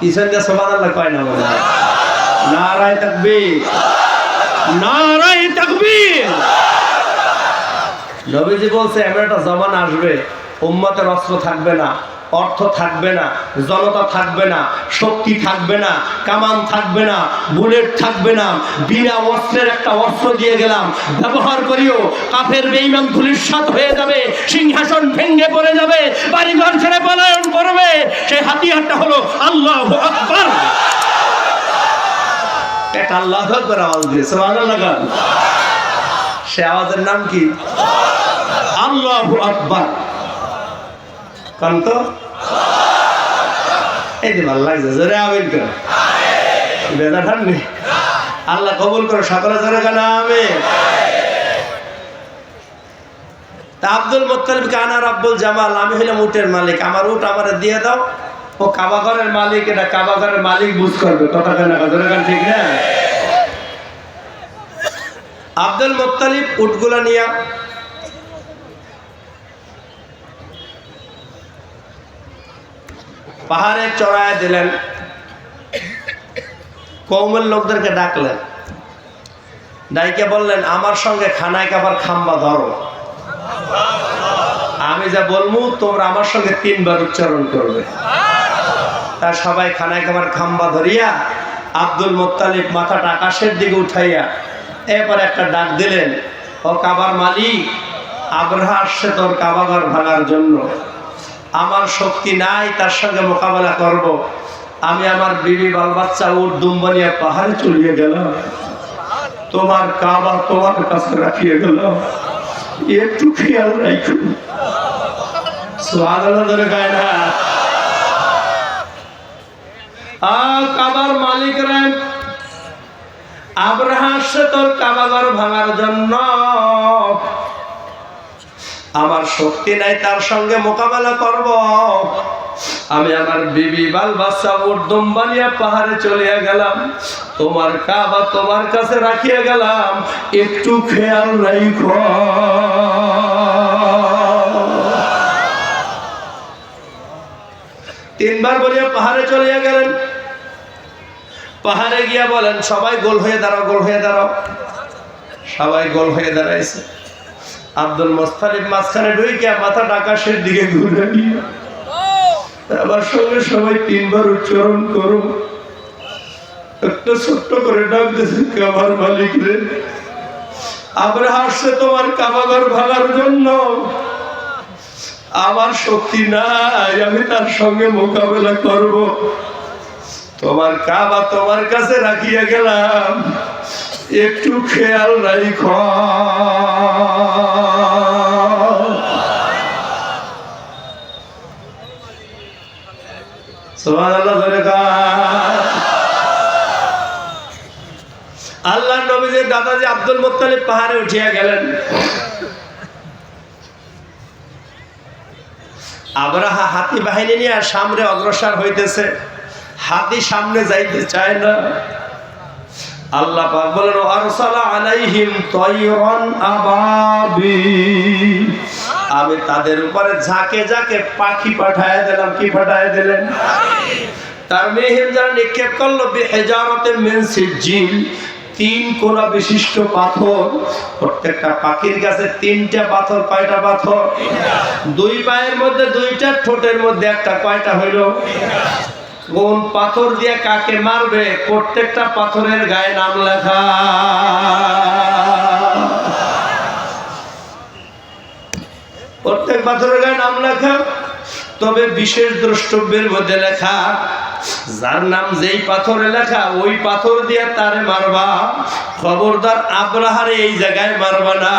পিছন দিয়ে সোবান আল্লাহ কয় না বলে নারায় তাকবীর। নারায় তাকবীর। নবীজি বলছে, এমন একটা জমান আসবে, উম্মতের অস্ত্র থাকবে না। অর্থ থাকবে না, জনতা থাকবে না, শক্তি থাকবে না, কামান থাকবে না, বুলেট থাকবে না। বিনা অস্ত্রের একটা অস্ত্র দিয়ে গেলাম। ব্যবহার করিও, কাফের বেইমান ধুলিস্বাদ হয়ে যাবে, সিংহাসন ভেঙে পড়ে যাবে, বাড়িঘর ছেড়ে পলায়ন করবে। সেই হাতিয়ারটা হলো আল্লাহ আকবার। এটা আল্লাহ আকবার আওয়াজ দিয়ে, সুবহানাল্লাহ গান। সে আওয়াজের নাম কি? আল্লাহ আকবার। কারণ তো এই যে ভালো লাগছে, জোরে আমিন করে। বেদা ঠান্ডি আল্লাহ কবুল করো, সকলে জোরে কেন আমি তা আব্দুল মোত্তালিব কানার আব্দুল জামাল, আমি হইলাম উটের মালিক। আমার উট আমার দিয়ে দাও। ও কাবাঘরের মালিক, এটা কাবাঘরের মালিক বুঝ করবে। কথা কেন জোরে কেন, ঠিক না? আব্দুল মোত্তালিব উটগুলা নিয়ে পাহাড়ে চড়ায় দিলেন। কৌমের লোকদেরকে ডাকলেন। ডাইকে বললেন, আমার সঙ্গে খানায় কাবার খাম্বা ধরো। আমি যা বলব, তোমরা আমার সঙ্গে তিনবার উচ্চারণ করবে। তা সবাই খানায় কাবার খাম্বা ধরিয়া আব্দুল মোত্তালিব মাথাটা আকাশের দিকে উঠাইয়া এরপর একটা ডাক দিলেন, ও কাবার মালিক, আগ্রহ আসছে তোর কাবাঘর ভাঙার জন্য। আমার শক্তি নাই, তার সঙ্গে মোকাবেলা করব। আমি আমার বিবি বাল বাচ্চা উঠ দুম্বনিয়া পাহাড়ে চলিয়ে গেলাম। তোমার কাবা তোমার কাছে রাখিয়ে গেলাম। একটু খেয়াল রাখুন। আব্রাহা আসছে তোর কাবাঘর ভাঙার জন্য আমার শক্তি নাই, তার সঙ্গে মোকাবেলা করব। আমি আমার বিবি বাল বাচ্চা উর্দম বানিয়ে পাহাড়ে চলিয়া গেলাম। তোমার কাবা তোমার কাছে রাখিয়া গেলাম। একটু খেয়াল রাইখো। তিনবার বলিয়া পাহাড়ে চলিয়া গেলেন। পাহাড়ে গিয়া বলেন, সবাই গোল হয়ে দাঁড়াও, গোল হয়ে দাঁড়াও। সবাই গোল হয়ে দাঁড়াইছে। আব্দুল মোস্তালিব মাঝখানে ঢুইকে মাথা আকাশের দিকে ঘুরে আমার সঙ্গে সবাই তিনবার উচ্চারণ করো একটা ছোট্ট করে ডাক দিয়েছে আমার মালিক রে। আমরা হাসছে তোমার কাবাগর ভাঙার জন্য। আমার শক্তি নাই, আমি তার সঙ্গে মোকাবেলা করব। তোমার কাবা তোমার কাছে রাখিয়া গেলাম। একটু খেয়াল রাইখ। সুবহানাল্লাহ ধরে আল্লাহ নবীজির দাদাজি আব্দুল মুত্তালিব পাহাড়ে উঠিয়া গেলেন। আবরাহা হাতি বাহিনী নিয়ে সামনে অগ্রসর হইতেছে। হাতি সামনে যাইতে চায় না। আল্লাহ বলেন আরসালা আলাইহিম আবাবি। আমি তাদের উপরে ঝাঁকে ঝাঁকে পাখি পাঠায় দিলাম। কি পাঠায় দিলেন? তার মেহিম যারা নিক্ষেপ করল, বেহেজারতে মেন সিজিল তিন কোনা বিশিষ্ট পাথর, প্রত্যেকটা পাখির কাছে তিনটা পাথর, কয়টা পাথর? দুই পায়ের মধ্যে দুইটা, ঠোঁটের মধ্যে একটা, কয়টা হইল? কোন পাথর দিয়ে কাকে মারবে? প্রত্যেকটা পাথরের গায়ে নাম লেখা। পাথরের গায়ে নাম লেখা তবে বিশেষ দ্রষ্টব্যের মধ্যে লেখা যার নাম যেই পাথরে লেখা, ওই পাথর দিয়ে তারে মারবা। খবরদার আব্রাহারে এই জায়গায় মারবা না।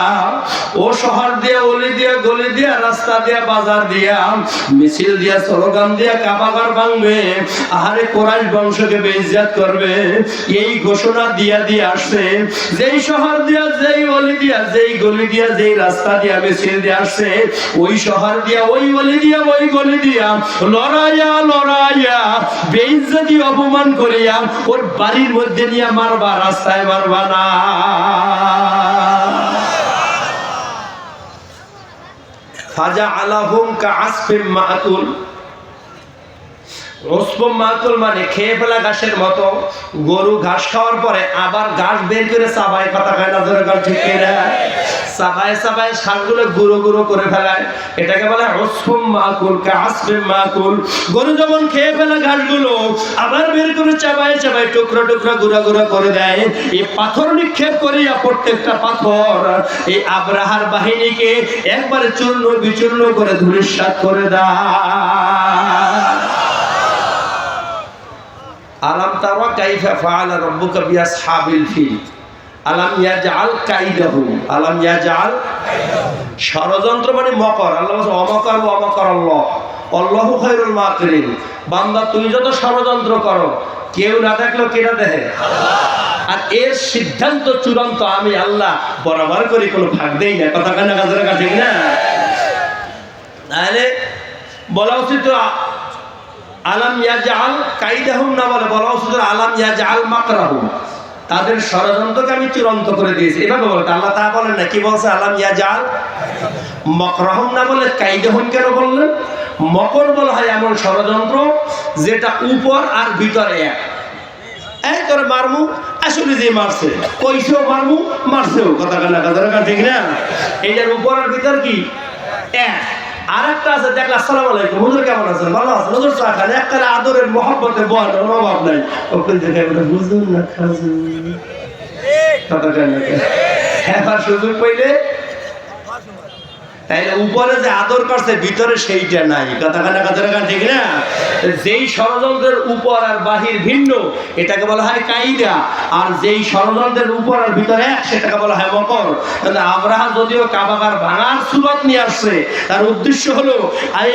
ও শহর দিয়ে, অলি দিয়া, গলি দিয়া, রাস্তা দিয়া, বাজার দিয়া, মিছিল দিয়া, স্লোগান দিয়া, কাবাগার ভাঙবে। আহারে কোরআশ বংশকে বেইজ্জাত করবে। এই ঘোষণা দিয়া দিয়ে আসছে। যেই শহর দিয়া, যেই অলি দিয়া, যেই গলি দিয়া, যেই রাস্তা দিয়া, মিছিল দিয়ে আসছে, ওই শহর দিয়া, ওই অলি দিয়া, ওই গলি দিয়া, লড়াইয়া লড়াইয়া বেইজ্জতি অপমান করিয়া ওর বাড়ির মধ্যে নিয়ে মারবা, রাস্তায় মারবা না। ফাজা আলাহুম কা মাতুল। ওসফম মাকুল মানে খেয়ে ফেলা ঘাসের মতো। গরু ঘাস খাওয়ার পরে আবার ঘাস বের করে চাবায় কথা খায় না, ধরে ঠিক শ্বাসগুলো গুঁড়ো গুঁড়ো করে ফেলায়। এটাকে বলে মাকুল মাকুল। গরু যেমন খেয়ে ফেলা ঘাসগুলো, আবার বের করে চাবায় চাবায় গুঁড়ো গুঁড়ো করে দেয়। এই পাথর নিক্ষেপ প্রত্যেকটা পাথর এই আব্রাহার বাহিনীকে একবারে চূর্ণ বিচূর্ণ করে ধূলিসাৎ করে দেয়। আলাম তারা কাইফা ফাআলা রাব্বুকা বিআসহাবিল ফিল। আলাম ইয়াজআল কাইদাহু। আলাম ইয়াজআল ষড়যন্ত্র মানে মকর। আল্লাহ অমকর অমকর আল্লাহ। আল্লাহু খায়রুল মাকিরিন। বান্দা তুই যত ষড়যন্ত্র করো, কেউ না দেখলেও কেটা দেখে? আর এর সিদ্ধান্ত চূড়ান্ত আমি আল্লাহ বরাবর করি, কোনো ভাগ দেই না। কথা কানা কাজের কাছে না? তাহলে বলা উচিত আলাম ইয়াজাল কাইদাহুম না বলে, বলা উচিত আলাম ইয়াজাল মাকরাহুম। তাদের ষড়যন্ত্রকে আমি চূড়ান্ত করে দিয়েছি। এভাবে বলতে আল্লাহ তা বলেন না, কি বলছে? আলাম ইয়াজাল? মকরহম না বলে কাইদাহুম কেন বললেন? মকর বলা হয় এমন ষড়যন্ত্র যেটা উপর আর ভিতরে এক। এই মারমু, আসলে যে মারছে, কইছেও মারমু, মারছেও। কথা কথা ঠিক না? এইটার উপর আর ভিতর কি? এক। আর একটা আছে দেখলে আসসালামু আলাইকুম। হুজুর কেমন আছেন? ভালো আছেন? হুজুর চা খান। একটা আদরের মহব্বতে বল কোনো অভাব নাই। থেকে বলে বুঝুন না খাজু কথা কানা? হ্যাঁ সুযোগ পাইলে তাইলে উপরে যে আদর করছে, ভিতরে সেইটা নাই। কথা কানা কথা কানা ঠিক না? যেই ষড়যন্ত্রের উপর আর বাহির ভিন্ন, এটাকে বলা হয় কাইদা আর যেই ষড়যন্ত্রের উপর আর ভিতরে সেটাকে বলা হয় মকর। কিন্তু আব্রাহাম যদিও কাবাগার ভাঙার সুরত নিয়ে আসছে, তার উদ্দেশ্য হলো,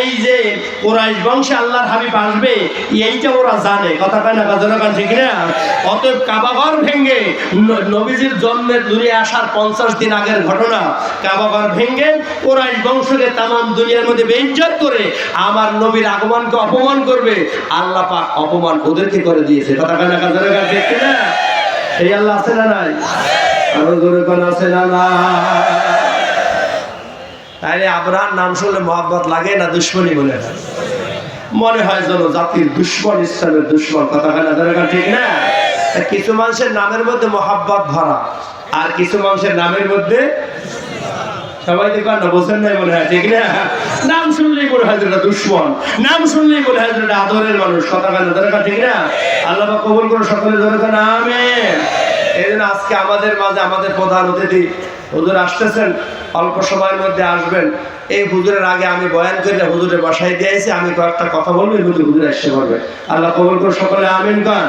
এই যে কোরাইশ বংশে আল্লাহর হাবিব আসবে, এইটা ওরা জানে। কথা কয় না, কথা কান ঠিক না? অতএব কাবাঘর ভেঙ্গে নবীজির জন্মের দূরে আসার পঞ্চাশ দিন আগের ঘটনা কাবাঘর ভেঙ্গে কোরাইশ বংশকে তামাম দুনিয়ার মধ্যে বেইজ্জত করে আমার নবীর আগমনকে অপমান করবে, আল্লাহ পাক অপমান ওদেরকে করে দিয়েছে। কথা কয় না, কথা কান না এই আল্লাহ আছে না নাই? আরও কোন আছে না না তাইলে আবরার নাম শুনলে মহাব্বত লাগে না দুশ্মনী হয়? মনে হয় যেন জাতির দুশ্মন, ইসলামের দুশ্মন। কথা কেনা ঠিক না? কিছু মানুষের নামের মধ্যে মহাব্বত ভরা, আর কিছু মানুষের নামের মধ্যে সবাই দেখবেন না বোঝেন নাই মনে হয়, ঠিক না? নাম শুনলেই মনে হয় যেটা দুশ্মন, নাম শুনলেই মনে হয় যেটা আদরের মানুষ, কথা দরকার ঠিক না? আল্লাহ কবল করে সকলে দরকার আমেন। এই জন্য আজকে আমাদের মাঝে আমাদের প্রধান অতিথি হুজুর আসতেছেন অল্প সময়ের মধ্যে আসবেন। এই হুজুরের আগে আমি বয়ান করে হুজুরের বাসায় দিয়েছি আমি কয়েকটা কথা বলব হুজুর হুজুর এসে করবে আল্লাহ কবুল করে সকলে আমিন কান?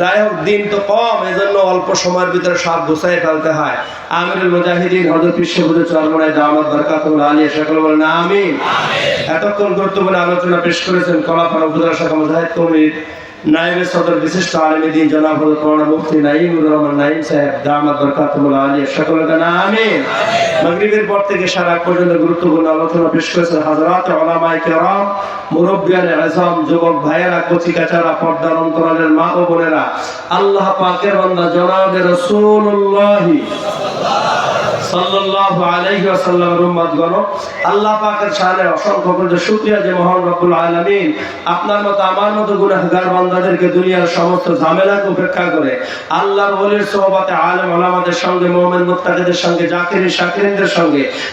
যাই হোক দিন তো কম এজন্য অল্প সময়ের ভিতরে সব গুছাই ফেলতে হয়। আমিরুল মুজাহিদিন হজরত বিশ্ব হুজুর চরমনায় দাওয়াত বরকাতুল আলিয়া সকলে বলেন আমিন। এতক্ষণ গুরুত্বপূর্ণ আলোচনা পেশ করেছেন কলাপাড়া হুজুর শাখা মুজাহিদ কমিটির নাইবে সদর বিশিষ্ট আলমী দিন জনাব নাইমুর রহমান নাইম সাহেব, দামাত বরকাতুল আলিয়া সকলে বলেন আমিন। মাগরিবের পর থেকে সারা পর্যন্ত গুরুত্বপূর্ণ আলোচনা পেশ করেছেন হাজরাত ওলামায়ে কেরাম, মুরব্বিয়ানে আজম, যুবক ভাইয়েরা পর্দার অন্তরালের মা ও বোনেরা। আল্লাহ পাকের সাল্লাল্লাহু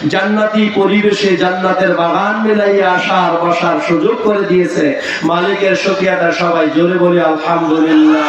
জান্নাতি পরিবেশে জান্নাতের বাগান মিলাইয়া আসার, বসার সুযোগ করে দিয়েছে। মালিকের শুকরিয়াটা সবাই জোরে বলি, আলহামদুলিল্লাহ।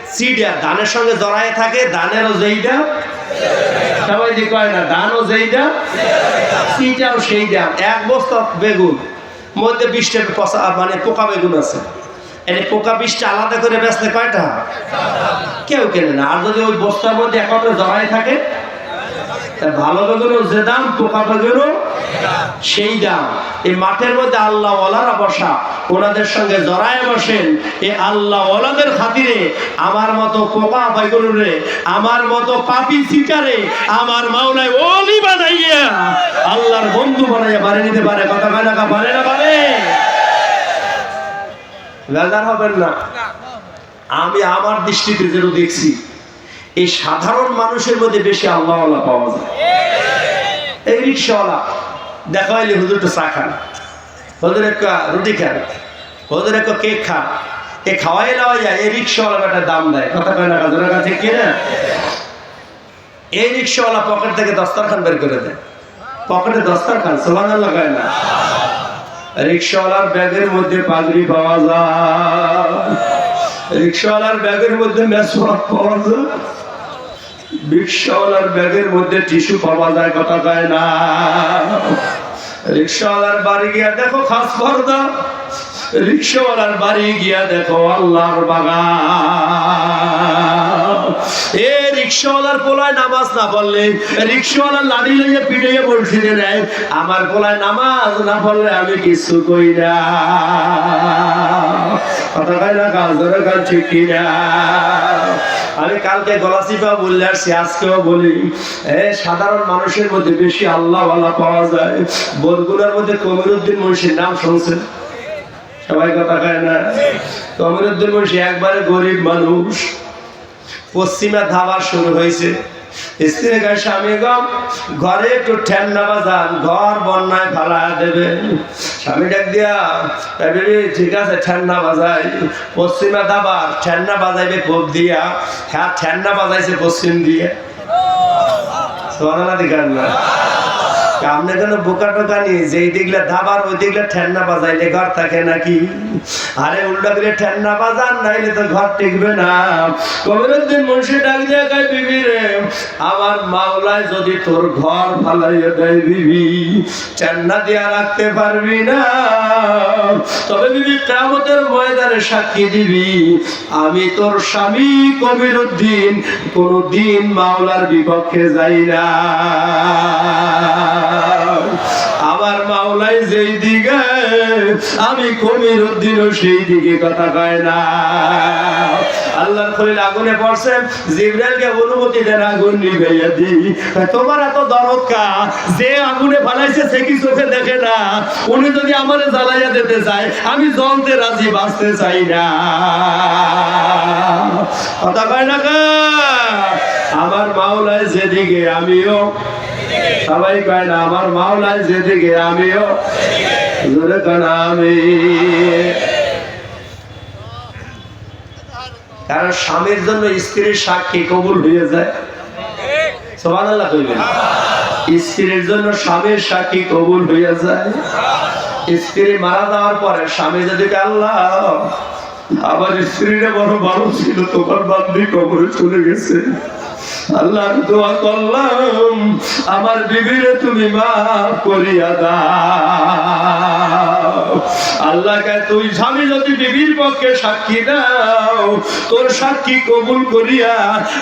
সিডিয়া ধানের সঙ্গে জড়ায় থাকে ধানেরও যেইটা সবাই যে কয় না ধানও যেইটা সিটাও সেই দাম এক বস্তা বেগুন, মধ্যে বিশটা পচা মানে পোকা বেগুন আছে। এটা পোকা বিশটা আলাদা করে বেচলে কয়টা? কেউ কেনে না। আর যদি ওই বস্তার মধ্যে একত্রে জড়াই থাকে ভালো সেই দাম। এই মাঠের মধ্যে আল্লাহ ওনাদের সঙ্গে বসেন। আল্লাহ আমার মতো পোকা বেগুনরে আমার মতো পাপি শিকারে আমার মাওলায় ওলি বানাইয়া আল্লাহর বন্ধু বানাইয়া বাড়ি নিতে পারে। কথা কয় না পারে না পারে হবেন না। আমি আমার দৃষ্টিতে যেন দেখছি এই সাধারণ মানুষের মধ্যে বেশি আল্লাহ পাওয়া যায়। এই রিক্সাওয়ালা, দেখা হইলে হুজুর একটু চা খান। হুজুর একটা রুটি খান। হুজুর একটা কেক খান। এ খাওয়াই নেওয়া যায় এই রিক্সাওয়ালা একটা দাম দেয়। কথা কয় না কাজের কাছে কি না এই রিক্সাওয়ালা পকেট থেকে দস্তারখান বের করে দেয়। পকেটে দস্তারখান সোহান লাগায় না। রিক্সাওয়ালার ব্যাগের মধ্যে পাগড়ি পাওয়া যায়। রিক্সাওয়ালার ব্যাগের মধ্যে মেসওয়াক পাওয়া যায়। রিক্সাওয়ালার ব্যাগের মধ্যে টিস্যু পাওয়া যায়, কথা কয় না। রিক্সাওয়ালার বাড়ি গিয়া দেখো খাস পর্দা। রিক্সাওয়ালার বাড়ি গিয়া দেখো আল্লাহর বাগান। এ রিক্সাওয়ালার পোলায় নামাজ না পড়লে রিক্সাওয়ালার লাড়ি লইয়া পিড়িয়ে নেয় আমার পোলায় নামাজ না পড়লে আমি কিছু কই না। কথা কয় না কাজ ধরে কাজ ঠিক আমি কালকে গলাচিপা বললে আসছি আজকেও বলি সাধারণ মানুষের মধ্যে বেশি আল্লাহ আল্লাহ পাওয়া যায়। বরগুনার মধ্যে কমিরুদ্দিন মুন্সির নাম শুনছেন? সবাই কথা কয় না, কমিরুদ্দিন মুন্সি একবারে গরিব মানুষ। পশ্চিমা ধাবা শুরু হয়েছে। স্ত্রী গায়ে স্বামী গম ঘরে একটু ঠেন্ডা বাজান ঘর বন্যায় ফালা দেবে। স্বামী ডাক দিয়া ঠিক আছে ঠেন্ডা বাজাই পশ্চিমা দাবার ঠেন্ডা বাজাইবে কোপ দিয়া। হ্যাঁ ঠেন্ডা বাজাইছে পশ্চিম দিয়ে। সোনালা দিকার আপনি কেন বোকা টোকা নিয়ে যেই দিকলে ধাবার, ওই দিকলে ঠেন্না বাজাইলে ঘর থাকে নাকি? আরে উল্টা দিলে ঠেন্না বাজান, নাইলে তো ঘর টিকবে না। কবিরুদ্দিন মুন্সি ডাক দিয়ে কয়, বিবি রে, আমার মাওলায় যদি তোর ঘর ফালাইয়া দেয় বিবি, ঠেন্না দিয়া রাখতে পারবি না। তবে বিবি কেমতের ময়দানে সাক্ষী দিবি, আমি তোর স্বামী কবিরুদ্দিন, কোনদিন মাওলার বিপক্ষে যাই না। যেই দিকে আমি কবির উদ্দিনও সেই দিকে কথা কয় না। আল্লাহর খলিল আগুনে পড়ছে, জিব্রাইলকে অনুমতি দেন আগুন নিভাইয়া দি তোমার এত দরদ কা? যে আগুনে ফালাইছে, সে কি চোখে দেখে না? উনি যদি আমারে জ্বালাইয়া দিতে চায়, আমি জ্বলতে রাজি, বাঁচতে চাই না। কথা কয় না? আমার মাওলায় যেদিকে আমিও সবাই কয় না, আমার মাওলায় যেদিকে আমিও, জোরে আমি। কারণ স্বামীর জন্য স্ত্রীর সাক্ষী কবুল হয়ে যায়। স্ত্রীর জন্য স্বামীর সাক্ষী কবুল হয়ে যায়। স্ত্রী মারা যাওয়ার পরে স্বামী যদি আল্লাহ, আমার স্ত্রীরা বড় ভালো ছিল, তোমার বান্দি কবরে চলে গেছে। আল্লাহ দোয়া করলাম, আমার বিবিরে তুমি মাফ করিয়া দাও। আল্লাহ কয় তুই স্বামী যদি বিবির পক্ষে সাক্ষী দাও, তোর সাক্ষী কবুল করিয়া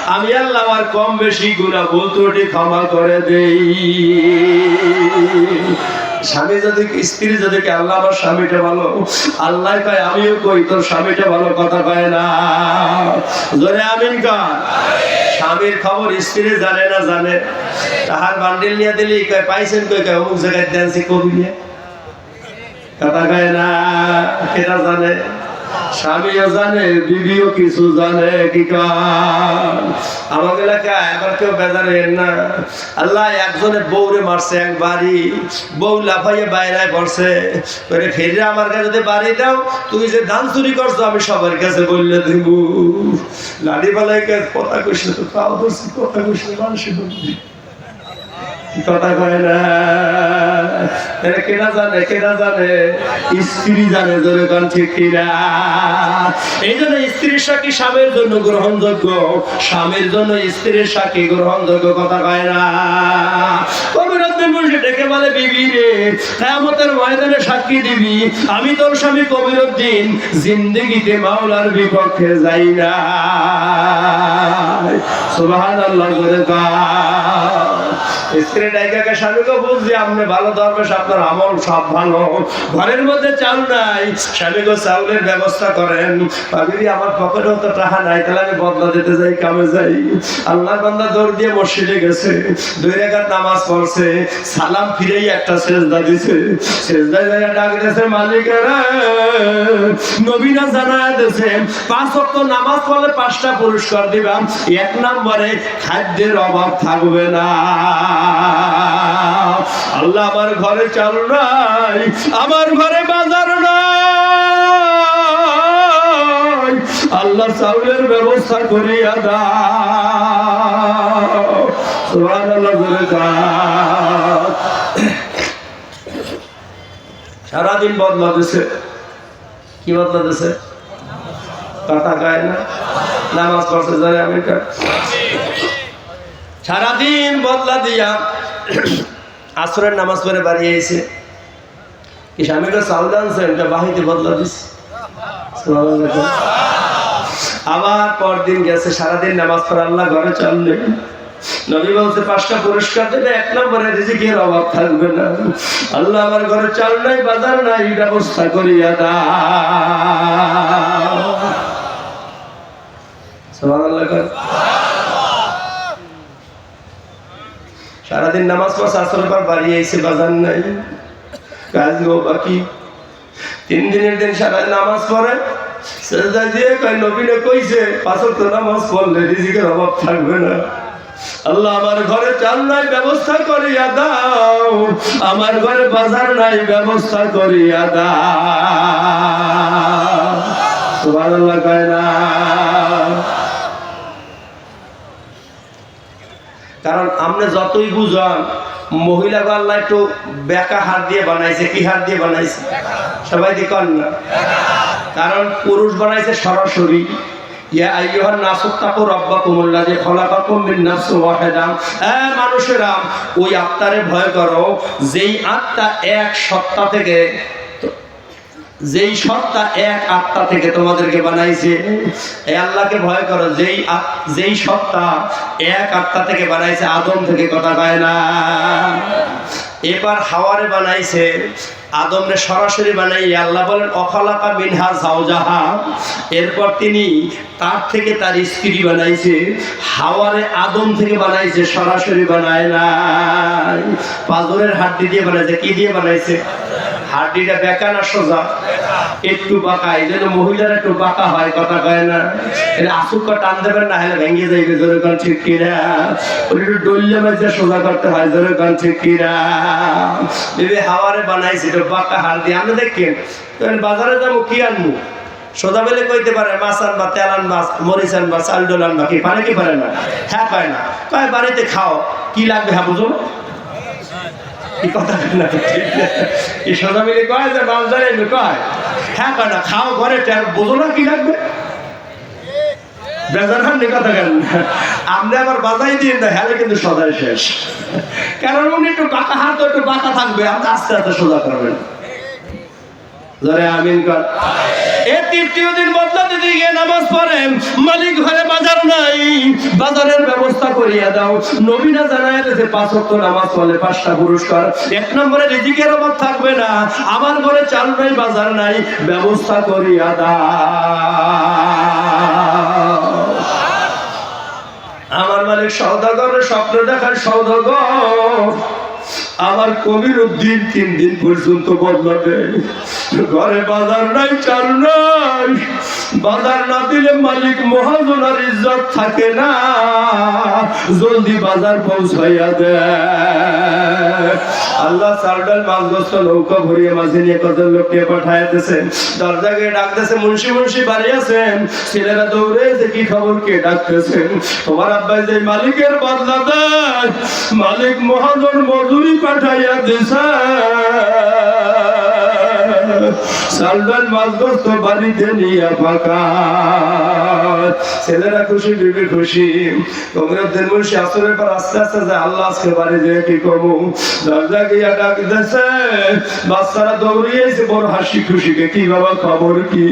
আমি আল্লাহ আর কম বেশি গুণা ভুল ত্রুটি ক্ষমা করে দেই। স্বামী যদি, স্ত্রী যদি আল্লাহ, আমার স্বামীটা ভালো। আল্লাহ কয়, আমিও কই, তোর স্বামীটা ভালো কথা কয় না। জোরে আমিন কর। স্বামীর খবর, স্ত্রী জানে না জানে। তাহার বান্ডিল নিয়ে দিলি, কয়, পাইছেন কই, কয়, অমুক জায়গায় দেনছি কবি নিয়ে। কথা কয় না কেনা জানে। স্বামীও জানে বিবিও কিছু জানে, কি এলাকায় কেউ না। আল্লাহ একজনে বউরে মারছে একবারই বউ লাফাইয়ে বাইরে পড়ছে। করে আমার কাছে যদি বাড়ি দাও, তুমি যে ধান চুরি করছ, আমি সবার কাছে বললে দিব। লাড়ি বেলায় কথা কইছে তো, তাও ধরছি কথা কইছে, মানুষের কথা কয় না? কেনা জানে কেনা জানে? স্ত্রী জানে কান ঠিক কিনা। এই জন্য স্ত্রীর সাক্ষী স্বামীর জন্য গ্রহণযোগ্য। স্বামীর জন্য স্ত্রীর সাক্ষী গ্রহণযোগ্য কথা কয় না। ডেকে বিবি ময়দানে সাক্ষী দিবি। আমি তোর স্বামী কবির উদ্দিন। জিন্দেগিতে মাওলার বিপক্ষে যাই না। সালাম ফিরেই একটা সেজদা দিছে। নামাজ পড়লে পাঁচটা পুরস্কার দিবাম। এক নম্বরে খাদ্যের অভাব থাকবে না। আল্লাহ আমার ঘরে চাল নাই, আমার ঘরে বাজার নাই। আল্লাহ চাউলের ব্যবস্থা করিয়া দাও। সারাদিন বদলা দিছে। কি বদলা দিছে? কথা গায় না? নামাজ পড়ছে, জানে আমি কা- সারাদিন বদলা দিয়া আসরের নামাজ পড়ে বাড়ি এসে কি স্বামীটা চাউল আনছে এটা বাহিতে বদলা দিস আবার পরদিন গেছে, সারাদিন নামাজ পড়ে আল্লাহ ঘরে চললে। নবী বলছে, পাঁচটা পুরস্কার দেবে এক নম্বরে রিজিকের অভাব থাকবে না। আল্লাহ আমার ঘরে চাল নাই, বাজার নাই, ব্যবস্থা করিয়া দাও। সুবহানাল্লাহ কর। সারাদিন নামাজ পড়ছে আসর পর বাড়ি এসে বাজার নাই। কাজ গো বাকি। তিন দিনের দিন সারা নামাজ পড়ে। সেজদা দিয়ে কয়, নবীনে কইছে, পাঁচক তো নামাজ পড়লে রিজিকের অভাব থাকবে না। আল্লাহ আমার ঘরে চাল নাই, ব্যবস্থা করিয়া দাও। আমার ঘরে বাজার নাই, ব্যবস্থা করিয়া দাও। সুবহানাল্লাহ কয় না। কারণ আপনি যতই বুঝান মহিলা আল্লাহ একটু বেকা হাত দিয়ে বানাইছে, কি হাত দিয়ে বানাইছে? সবাই দেখুন না? কারণ পুরুষ বানাইছে সরাসরি। মানুষেরা, ওই আত্মারে ভয় করো, যেই আত্মা এক সত্তা থেকে যেই সত্তা এক আত্মা থেকে তোমাদেরকে বানাইছে এই আল্লাহকে ভয় করো, যেই যেই সত্তা এক আত্মা থেকে বানাইছে, আদম থেকে কথা কয় না। এবার হাওয়ারে বানাইছে, আদমরে সরাসরি বানাই আল্লাহ বলেন, অখলাকা মিনহা জাওজাহা এরপর তিনি তার থেকে তার স্ত্রী বানাইছে, হাওয়ারে আদম থেকে বানাইছে, সরাসরি বানায় নাই। পাজরের হাড্ডি দিয়ে বানাইছে, কি দিয়ে বানাইছে? হাড্ডিটা বেঁকা না সোজা? একটু বাঁকা, এই জন্য মহিলারা একটু বাঁকা হয়, কথা কয় না। এটা আসুক, টান দেবেন না, হলে ভেঙে যাইবে, জোরে কান, ঠিক ওটা একটু ডললে মাঝে সোজা করতে হয়, জোরে কান, ঠিক বেবি হাওয়ারে বানাইছে, এটা বাঁকা দিয়ে। আমরা দেখেন বাজারে যাব, কি আনব? সোজা বেলে কইতে পারে, মাছ আনবা, তেল আনবা, মরিচ আনবা, চাল ডোল আনবা, কি পারে কি পারে না? হ্যাঁ পায় না। কয়, বাড়িতে খাও, কি লাগবে হ্যাঁ বুঝো কথা? এই সোজা মিলে কয় যে মাছ ধরে কয়? হ্যাঁ কয় না, খাও ঘরে, টের বোঝো না কি লাগবে? বেজার হান কথা কেন? আপনি আবার বাজাই দিয়ে না হ্যালে কিন্তু সদাই শেষ। কারণ উনি একটু বাঁকা হাত, একটু বাঁকা থাকবে, আপনি আস্তে আস্তে সোজা করবেন। জরে আমিন কর। এ তৃতীয় দিন নামাজ পড়েন। মালিক ঘরে বাজার নাই। বাজারের ব্যবস্থা করিয়া দাও। নবীনা জানায় যে পাঁচ ওয়াক্ত নামাজ পড়লে পাঁচটা এক নম্বরে রিজিকের অভাব থাকবে না। আমার ঘরে চাল নাই, বাজার নাই। ব্যবস্থা করিয়া দাও। আমার মালিক সৌদাগরের স্বপ্ন দেখার সৌদাগর আমার কবির উদ্দিন তিন দিন পর্যন্ত বদলাবে ঘরে বাজার নাই, চাল নাই। বাজার না দিলে মালিক মহাজনার ইজ্জত থাকে না। জলদি বাজার পৌঁছাইয়া দেয়। আল্লাহ সালডাল মাছগ্রস্ত নৌকা ভরিয়ে মাঝে নিয়ে কত লোককে পাঠাইতেছেন দরজাকে ডাকতেছে, মুন্সি মুন্সি, বাড়ি আছেন? ছেলেরা দৌড়ে যে কি খবর কে ডাকতেছেন তোমার আব্বাই যে মালিকের বদলা দেয় মালিক মহাজন মজুরি পাঠাইয়া দিছে সালডাল মাছগ্রস্ত বাড়িতে নিয়ে ফাঁকা। ছেলেরা খুশি, বিবি খুশি। তোমরা দিনমুশি আসরের পর আস্তে আস্তে যায় আল্লাহ আজকে বাড়ি যেয়ে কি করব? দরজা গিয়া ডাক দিতেছে, বাচ্চারা দৌড়িয়েছে, বড় হাসি খুশিকে কি বাবা খবর কি?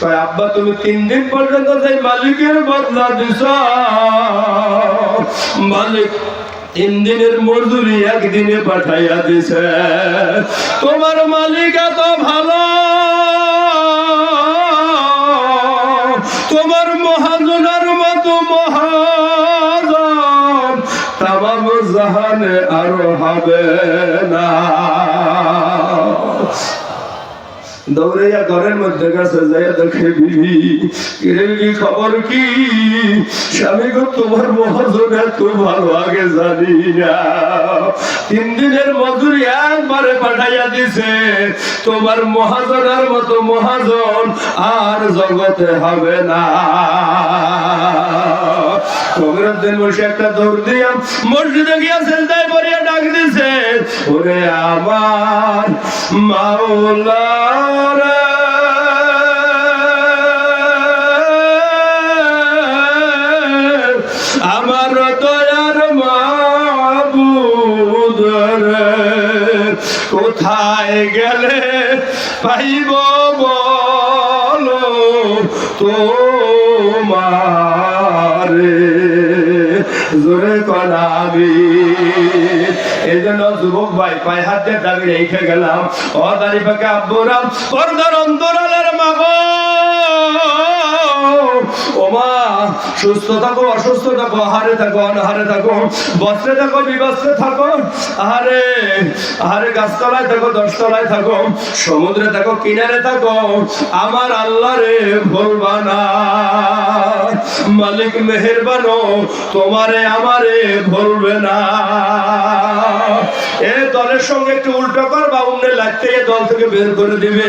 কয়, আব্বা, তুমি তিন দিন পর্যন্ত সেই মালিকের বদলা দিছ, মালিক তিন দিনের মজুরি একদিনে পাঠাইয়া দিছে। তোমার মালিক এত ভালো। তোমার মহাজনের মতো মহাজন তামাম জাহানে আরও হবে না। দৌড়াইয়া ঘরের মধ্যে গেছে যাইয়া দেখে বিবি বিবি খবর কি? স্বামী গো, তোমার মহাজন এত ভালো আগে জানি না। তিন দিনের মজুরি একবারে পাঠাইয়া দিছে। তোমার মহাজনের মতো মহাজন আর জগতে হবে না। কবিরুদ্দিন বসে একটা দৌড় দিয়া মসজিদে গিয়া সেজদায় পড়িয়া ডাক দিছে, ওরে আমার মাওলারা আমার দয়ার মাবুদ রে কোথায় গেলে পাইব বলো তোমারে? জোরে কলাবি এই জন্য যুবক ভাই, পায়ে হাত দিয়ে দাবি রেখে গেলাম। অদারি পাকে আব্বুরাম পর্দার অন্তরালের মাগো! সুস্থ থাকো অসুস্থ থাকো আহারে থাকো, অনাহারে থাকো, বস্ত্রে থাকো, বিবস্ত্রে থাকো, আহারে আহারে গাছতলায় থাকো, দশতলায় থাকো, সমুদ্রে থাকো, কিনারে থাকো, আমার আল্লাহ রে ভুলবা না মালিক মেহেরবানো তোমারে আমারে ভুলবে না। এ দলের সঙ্গে একটু উল্টো কর বা অন্য লাগতে দল থেকে বের করে দিবে।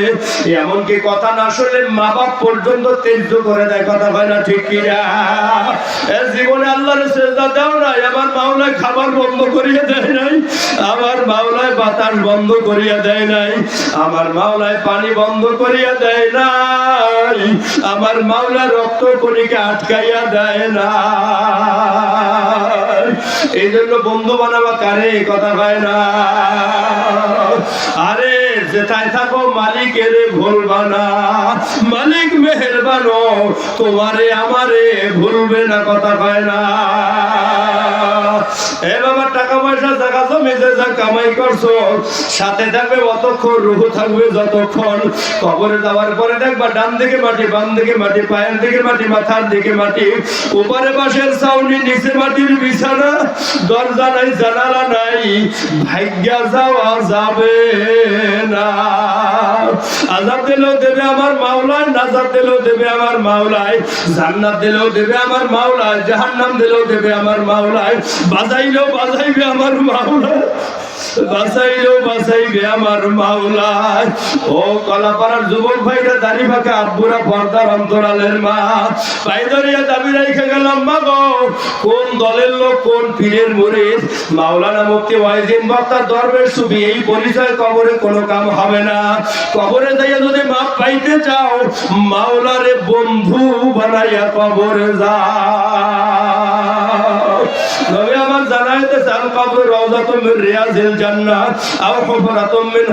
এমনকি কথা না শুনলে মা বাপ পর্যন্ত তেজ করে দেয়, কথা হয় না ঠিক কিনা? জীবনে আল্লাহর সেজদা দাও নাই, আমার মাওলায় খাবার বন্ধ করিয়ে দেয় নাই, আমার মাওলায় বাতাস বন্ধ করিয়া দেয় নাই, আমার মাওলায় পানি বন্ধ করিয়া দেয় নাই, আমার মাওলা রক্ত কণিকে আটকাইয়া দেয় না এই জন্য বন্ধু বানাবা কারে? কথা হয় না। আরে যেটাই থাকো মালিকের ভুলবা না মালিক মেহেরবানো তোমারে আমারে ভুলবে না, কথা হয় না। এ বাবা, টাকা পয়সা জায়গা জমি যে যা। কামাই করছ? সাথে থাকবে অতক্ষণ, রুহ থাকবে যতক্ষণ। কবরে যাওয়ার পরে দেখবা ডান দিকে মাটি, বাম দিকে মাটি, পায়ের দিকে মাটি, মাথার দিকে মাটি। উপরে পাশের ছাউনি, নিচে মাটির বিছানা। দরজা নাই, জানালা নাই। ভাগ্যা যাওয়া যাবে না। আজাব দিলেও দেবে আমার মাওলায় নাজাব দিলেও দেবে আমার মাওলায়। জান্নাত দিলেও দেবে আমার মাওলায়, জাহান্নাম দিলেও দেবে আমার মাওলায়। বাজাইলেও বাজাইবে আমার মাওলায়। বাঁচাইলেও বাঁচাইবে আমার মাওলায়। ও কলাপাড়ার যুবক ভাইরা আব্বুরা পর্দার অন্তরালের মা। পাইদরিয়া দাবি রেখে গেলাম মা গো কোন দলের লোক কোন পীরের মাওলানা মুক্তি ওয়াইজিন সুবি এই পরিচয় কবরে কোনো কাম হবে না। কবরে যাইয়া যদি মাপ পাইতে চাও, মাওলারে বন্ধু বানাইয়া কবরে যাও। আমার জানাইতে চান কবর রওজাতুম মিন রিয়াজিল মিন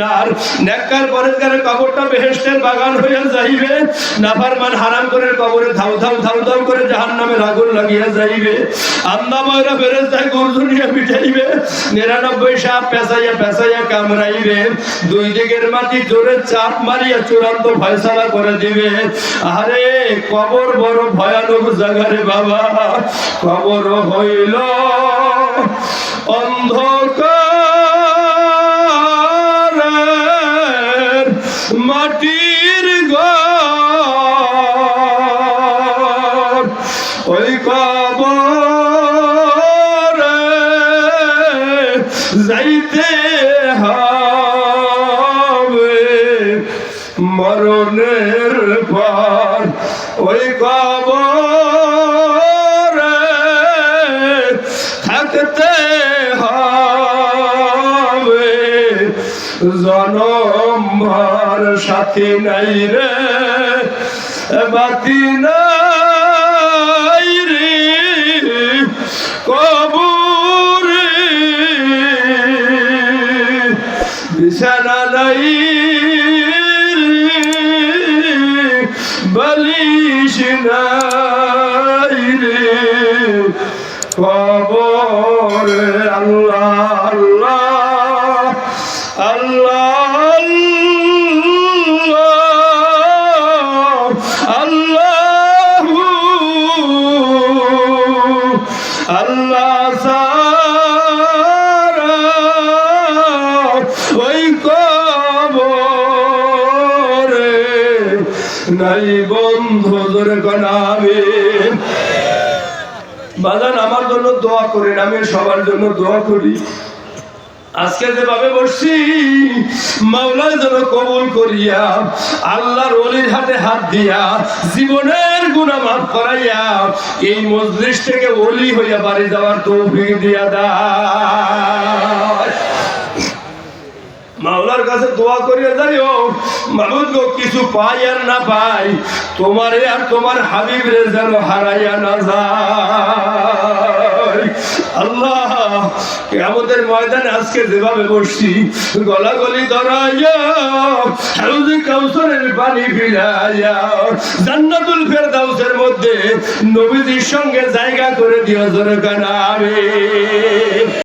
নার। নেককার কবরটা বেহেশতের বাগান হইয়া যাইবে হারাম করে কবরে ধাউ ধাউ ধাউ ধাউ করে জাহান্নামের আগুন লাগিয়া যাইবে। আন্দা ময়রা গর্জনিয়া পিটাইবে নিরানব্বই সাপ পেঁচাইয়া পেঁচাইয়া কামড়াইবে, দুই দিকের মাটি জোরে চাপ মারিয়া চূড়ান্ত ফয়সালা করে দিবে। আরে কবর বড় ভয়ানক জায়গারে বাবা, কবর হইল অন্ধকার সাথী নাই রে বাতি নাই বাজান, আমার জন্য দোয়া করেন, আমি সবার জন্য দোয়া করি। আজকে যেভাবে বসছি মাওলা যেন কবুল করিয়া, আল্লাহর অলির হাতে হাত দিয়া, জীবনের গুণা মাফ করাইয়া, এই মজলিস থেকে অলি হইয়া বাড়ি যাওয়ার তৌফিক দিয়া দায়। মাওলার কাছে দোয়া করিয়া যাইও মাহমুদ গো, কিছু পাই আর না পাই, তোমারে আর তোমার হাবিব রে যেন হারাইয়া না যায়। আল্লাহ আমাদের ময়দানে আজকে যেভাবে বসছি গলা গলি ধরাইয়া, হাউজে কাউসারের পানি ফিরাইয়া, জান্নাতুল ফেরদাউসের মধ্যে নবীজির সঙ্গে জায়গা করে দিও জোরে কানা